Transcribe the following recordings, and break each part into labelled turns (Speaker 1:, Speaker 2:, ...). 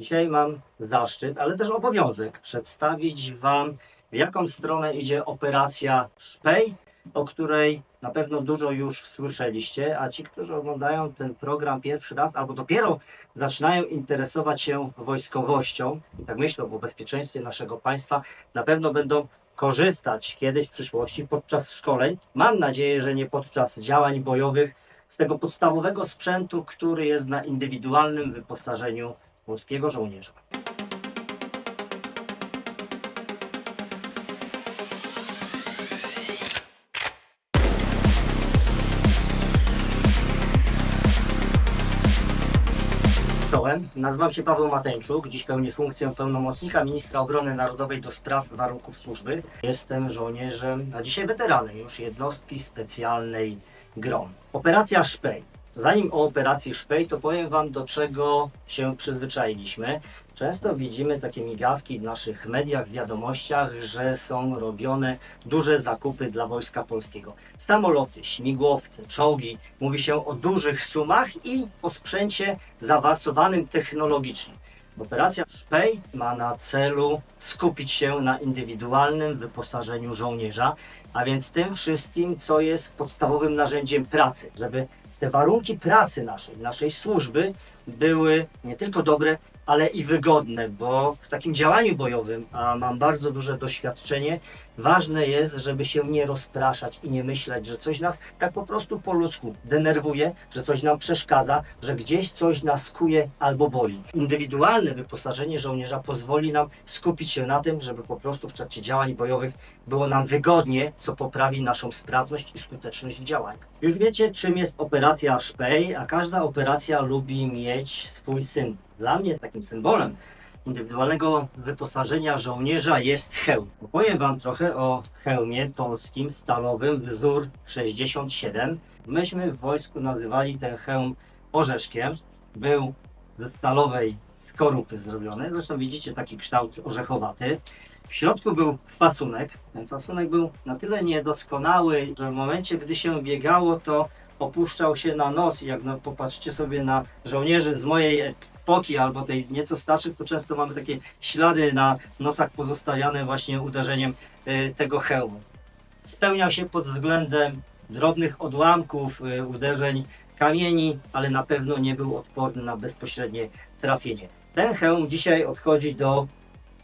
Speaker 1: Dzisiaj mam zaszczyt, ale też obowiązek przedstawić Wam, w jaką stronę idzie operacja Szpej, o której na pewno dużo już słyszeliście, a ci, którzy oglądają ten program pierwszy raz albo dopiero zaczynają interesować się wojskowością i tak myślą o bezpieczeństwie naszego państwa, na pewno będą korzystać kiedyś w przyszłości podczas szkoleń. Mam nadzieję, że nie podczas działań bojowych z tego podstawowego sprzętu, który jest na indywidualnym wyposażeniu polskiego żołnierza. Czołem. Nazywam się Paweł Mateńczuk. Dziś pełnię funkcję pełnomocnika ministra obrony narodowej do spraw warunków służby. Jestem żołnierzem, a dzisiaj weteranem już jednostki specjalnej GROM. Operacja Szpej. Zanim o operacji Szpej, to powiem Wam, do czego się przyzwyczailiśmy. Często widzimy takie migawki w naszych mediach, wiadomościach, że są robione duże zakupy dla Wojska Polskiego. Samoloty, śmigłowce, czołgi. Mówi się o dużych sumach i o sprzęcie zaawansowanym technologicznie. Operacja Szpej ma na celu skupić się na indywidualnym wyposażeniu żołnierza, a więc tym wszystkim, co jest podstawowym narzędziem pracy, żeby te warunki pracy naszej, naszej służby były nie tylko dobre, ale i wygodne, bo w takim działaniu bojowym, a mam bardzo duże doświadczenie, ważne jest, żeby się nie rozpraszać i nie myśleć, że coś nas tak po prostu po ludzku denerwuje, że coś nam przeszkadza, że gdzieś coś nas kuje albo boli. Indywidualne wyposażenie żołnierza pozwoli nam skupić się na tym, żeby po prostu w trakcie działań bojowych było nam wygodnie, co poprawi naszą sprawność i skuteczność w działaniach. Już wiecie, czym jest operacja Szpej, a każda operacja lubi mieć swój symbol. Dla mnie takim symbolem indywidualnego wyposażenia żołnierza jest hełm. Opowiem Wam trochę o hełmie polskim stalowym wzór 67. Myśmy w wojsku nazywali ten hełm orzeszkiem. Był ze stalowej skorupy zrobiony. Zresztą widzicie taki kształt orzechowaty. W środku był fasunek. Ten fasunek był na tyle niedoskonały, że w momencie, gdy się biegało, to opuszczał się na nos. Jak no, popatrzcie sobie na żołnierzy z mojej epoki albo tej nieco starszych, to często mamy takie ślady na nosach pozostawiane właśnie uderzeniem y, tego hełmu. Spełniał się pod względem drobnych odłamków, y, uderzeń kamieni, ale na pewno nie był odporny na bezpośrednie trafienie. Ten hełm dzisiaj odchodzi do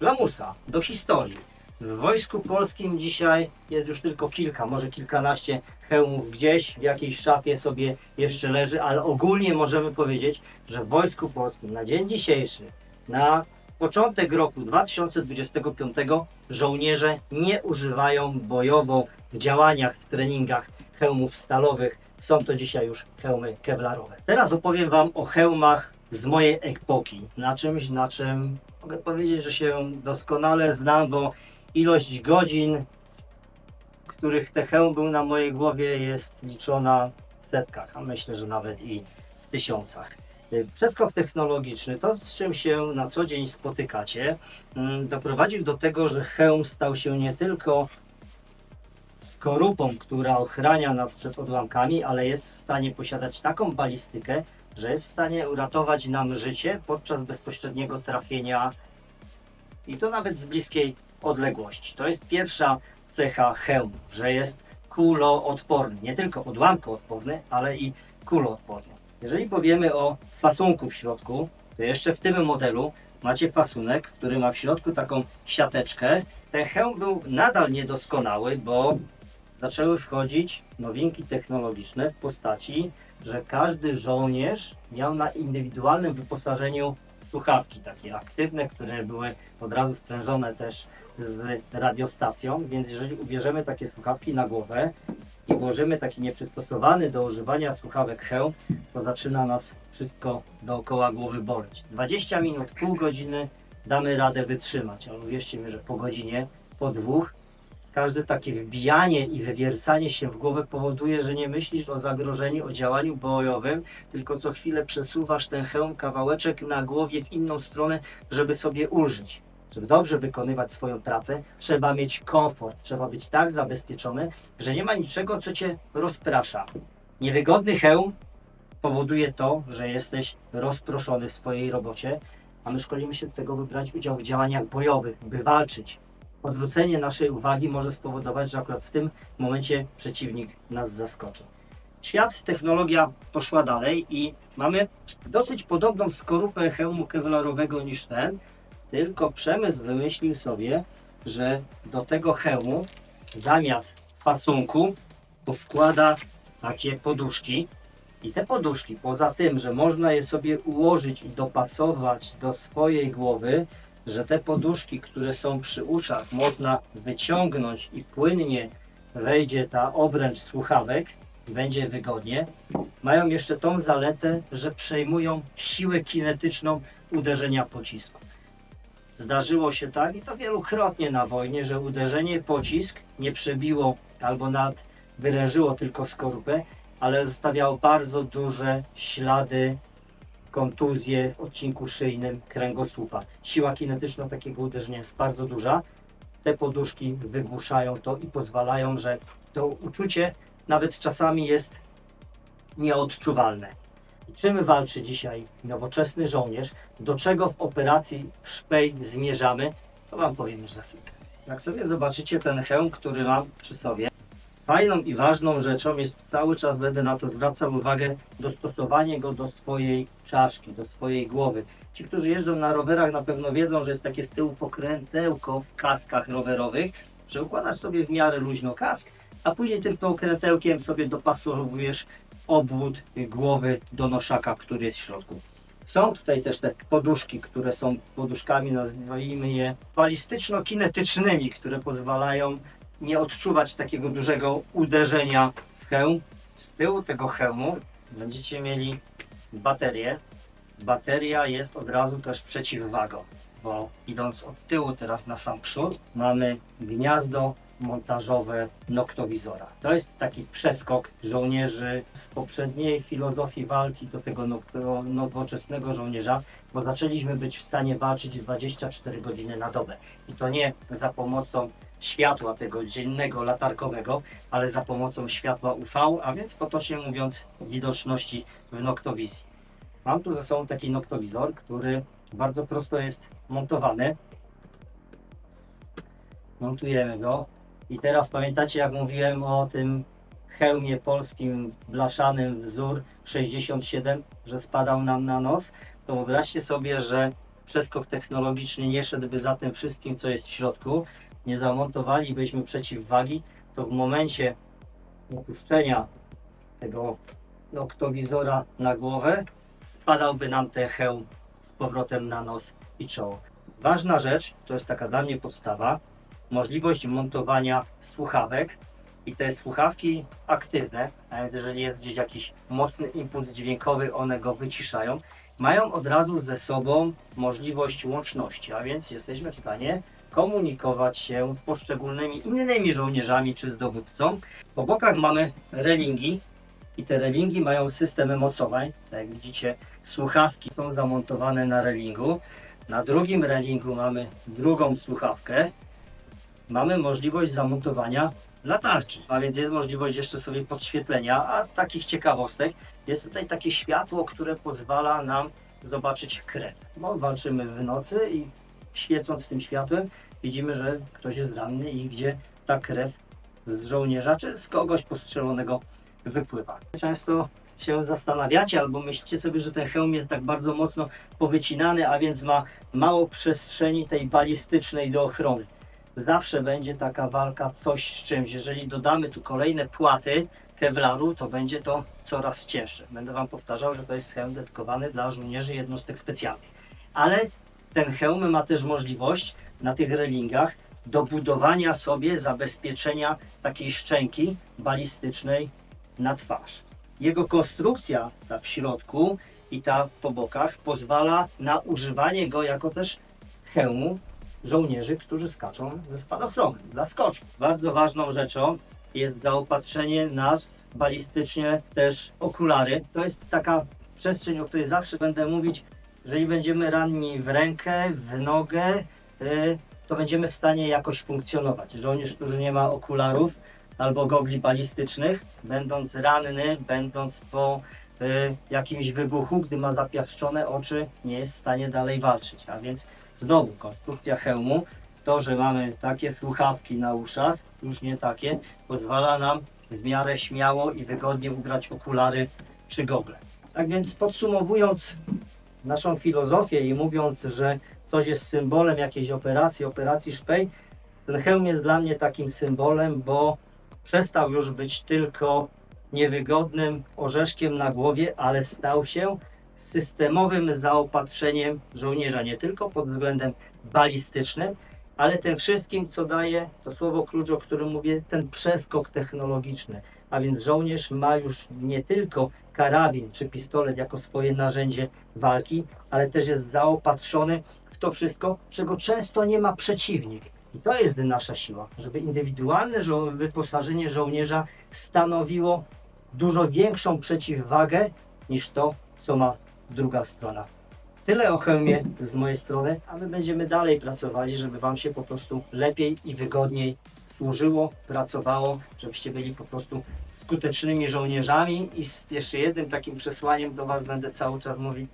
Speaker 1: lamusa, do historii. W wojsku polskim dzisiaj jest już tylko kilka, może kilkanaście hełmów gdzieś w jakiejś szafie sobie jeszcze leży, ale ogólnie możemy powiedzieć, że w wojsku polskim na dzień dzisiejszy, na początek roku 2025 żołnierze nie używają bojowo w działaniach, w treningach hełmów stalowych. Są to dzisiaj już hełmy kevlarowe. Teraz opowiem Wam o hełmach z mojej epoki. Na czymś, na czym mogę powiedzieć, że się doskonale znam, bo ilość godzin, w których te hełm był na mojej głowie jest liczona w setkach, a myślę, że nawet i w tysiącach. Y, Przeskok technologiczny, to z czym się na co dzień spotykacie, mm, doprowadził do tego, że hełm stał się nie tylko skorupą, która ochrania nas przed odłamkami, ale jest w stanie posiadać taką balistykę, że jest w stanie uratować nam życie podczas bezpośredniego trafienia i to nawet z bliskiej odległości. To jest pierwsza cecha hełmu, że jest kuloodporny. Nie tylko odłamkoodporny, ale i kuloodporny. Jeżeli powiemy o fasunku w środku, to jeszcze w tym modelu macie fasunek, który ma w środku taką siateczkę. Ten hełm był nadal niedoskonały, bo zaczęły wchodzić nowinki technologiczne w postaci, że każdy żołnierz miał na indywidualnym wyposażeniu słuchawki takie aktywne, które były od razu sprężone też z radiostacją, więc jeżeli ubierzemy takie słuchawki na głowę i włożymy taki nieprzystosowany do używania słuchawek hełm, to zaczyna nas wszystko dookoła głowy boleć. 20 minut, pół godziny damy radę wytrzymać, ale uwierzcie mi, że po godzinie, po dwóch, każde takie wbijanie i wywiercanie się w głowę powoduje, że nie myślisz o zagrożeniu, o działaniu bojowym, tylko co chwilę przesuwasz ten hełm kawałeczek na głowie w inną stronę, żeby sobie ulżyć. Żeby dobrze wykonywać swoją pracę, trzeba mieć komfort, trzeba być tak zabezpieczony, że nie ma niczego, co cię rozprasza. Niewygodny hełm powoduje to, że jesteś rozproszony w swojej robocie, a my szkolimy się do tego, by brać udział w działaniach bojowych, by walczyć. Odwrócenie naszej uwagi może spowodować, że akurat w tym momencie przeciwnik nas zaskoczy. Świat, technologia poszła dalej i mamy dosyć podobną skorupę hełmu kevlarowego niż ten, tylko przemysł wymyślił sobie, że do tego hełmu zamiast fasunku wkłada takie poduszki. I te poduszki, poza tym, że można je sobie ułożyć i dopasować do swojej głowy, że te poduszki, które są przy uszach, można wyciągnąć i płynnie wejdzie ta obręcz słuchawek będzie wygodnie, mają jeszcze tą zaletę, że przejmują siłę kinetyczną uderzenia pocisku. Zdarzyło się tak, i to wielokrotnie na wojnie, że uderzenie pocisk nie przebiło albo nad wyrężyło tylko skorupę, ale zostawiało bardzo duże ślady, kontuzje w odcinku szyjnym kręgosłupa. Siła kinetyczna takiego uderzenia jest bardzo duża. Te poduszki wygłuszają to i pozwalają, że to uczucie nawet czasami jest nieodczuwalne. Czym walczy dzisiaj nowoczesny żołnierz? Do czego w operacji Szpej zmierzamy? To Wam powiem już za chwilkę. Jak sobie zobaczycie ten hełm, który mam przy sobie, fajną i ważną rzeczą jest, cały czas będę na to zwracał uwagę, dostosowanie go do swojej czaszki, do swojej głowy. Ci, którzy jeżdżą na rowerach na pewno wiedzą, że jest takie z tyłu pokrętełko w kaskach rowerowych, że układasz sobie w miarę luźno kask, a później tym pokrętełkiem sobie dopasowujesz obwód głowy do noszaka, który jest w środku. Są tutaj też te poduszki, które są poduszkami, nazwijmy je balistyczno-kinetycznymi, które pozwalają nie odczuwać takiego dużego uderzenia w hełm. Z tyłu tego hełmu będziecie mieli baterię. Bateria jest od razu też przeciwwagą, bo idąc od tyłu teraz na sam przód, mamy gniazdo montażowe noktowizora. To jest taki przeskok żołnierzy z poprzedniej filozofii walki do tego nowoczesnego żołnierza, bo zaczęliśmy być w stanie walczyć 24 godziny na dobę. I to nie za pomocą światła tego dziennego latarkowego, ale za pomocą światła UV, a więc potocznie mówiąc widoczności w noktowizji. Mam tu ze sobą taki noktowizor, który bardzo prosto jest montowany. Montujemy go i teraz pamiętacie jak mówiłem o tym hełmie polskim blaszanym wzór 67, że spadał nam na nos, to wyobraźcie sobie, że przeskok technologiczny nie szedłby za tym wszystkim, co jest w środku, nie zamontowalibyśmy przeciwwagi, to w momencie opuszczenia tego noktowizora na głowę spadałby nam ten hełm z powrotem na nos i czoło. Ważna rzecz, to jest taka dla mnie podstawa, możliwość montowania słuchawek i te słuchawki aktywne, więc jeżeli jest gdzieś jakiś mocny impuls dźwiękowy, one go wyciszają, mają od razu ze sobą możliwość łączności, a więc jesteśmy w stanie komunikować się z poszczególnymi innymi żołnierzami czy z dowódcą. Po bokach mamy relingi i te relingi mają systemy mocowań. Tak jak widzicie, słuchawki są zamontowane na relingu. Na drugim relingu mamy drugą słuchawkę. Mamy możliwość zamontowania latarki, a więc jest możliwość jeszcze sobie podświetlenia, a z takich ciekawostek jest tutaj takie światło, które pozwala nam zobaczyć krew. Bo walczymy w nocy i świecąc tym światłem widzimy, że ktoś jest ranny i gdzie ta krew z żołnierza czy z kogoś postrzelonego wypływa. Często się zastanawiacie albo myślicie sobie, że ten hełm jest tak bardzo mocno powycinany, a więc ma mało przestrzeni tej balistycznej do ochrony. Zawsze będzie taka walka coś z czymś. Jeżeli dodamy tu kolejne płaty kevlaru, to będzie to coraz cięższe. Będę Wam powtarzał, że to jest hełm dedykowany dla żołnierzy jednostek specjalnych. Ale ten hełm ma też możliwość na tych relingach dobudowania sobie zabezpieczenia takiej szczęki balistycznej na twarz. Jego konstrukcja, ta w środku i ta po bokach, pozwala na używanie go jako też hełmu żołnierzy, którzy skaczą ze spadochronem dla skoczu. Bardzo ważną rzeczą jest zaopatrzenie nas balistycznie też okulary. To jest taka przestrzeń, o której zawsze będę mówić, jeżeli będziemy ranni w rękę, w nogę, y, to będziemy w stanie jakoś funkcjonować. Żołnierz, który nie ma okularów albo gogli balistycznych, będąc ranny, będąc po y, jakimś wybuchu, gdy ma zapiaszczone oczy, nie jest w stanie dalej walczyć. A więc znowu konstrukcja hełmu, to, że mamy takie słuchawki na uszach, już nie takie, pozwala nam w miarę śmiało i wygodnie ubrać okulary czy gogle. Tak więc podsumowując naszą filozofię i mówiąc, że coś jest symbolem jakiejś operacji, operacji szpej, ten hełm jest dla mnie takim symbolem, bo przestał już być tylko niewygodnym orzeszkiem na głowie, ale stał się systemowym zaopatrzeniem żołnierza, nie tylko pod względem balistycznym, ale tym wszystkim, co daje to słowo klucz, o którym mówię, ten przeskok technologiczny. A więc żołnierz ma już nie tylko karabin czy pistolet jako swoje narzędzie walki, ale też jest zaopatrzony w to wszystko, czego często nie ma przeciwnik. I to jest nasza siła, żeby indywidualne żo- wyposażenie żołnierza stanowiło dużo większą przeciwwagę niż to, co ma druga strona. Tyle o hełmie z mojej strony, a my będziemy dalej pracowali, żeby Wam się po prostu lepiej i wygodniej służyło, pracowało, żebyście byli po prostu skutecznymi żołnierzami i z jeszcze jednym takim przesłaniem do Was będę cały czas mówić,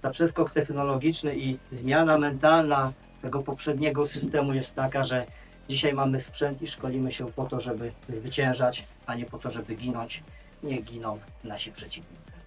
Speaker 1: ta przeskok technologiczny i zmiana mentalna tego poprzedniego systemu jest taka, że dzisiaj mamy sprzęt i szkolimy się po to, żeby zwyciężać, a nie po to, żeby ginąć. Nie giną nasi przeciwnicy.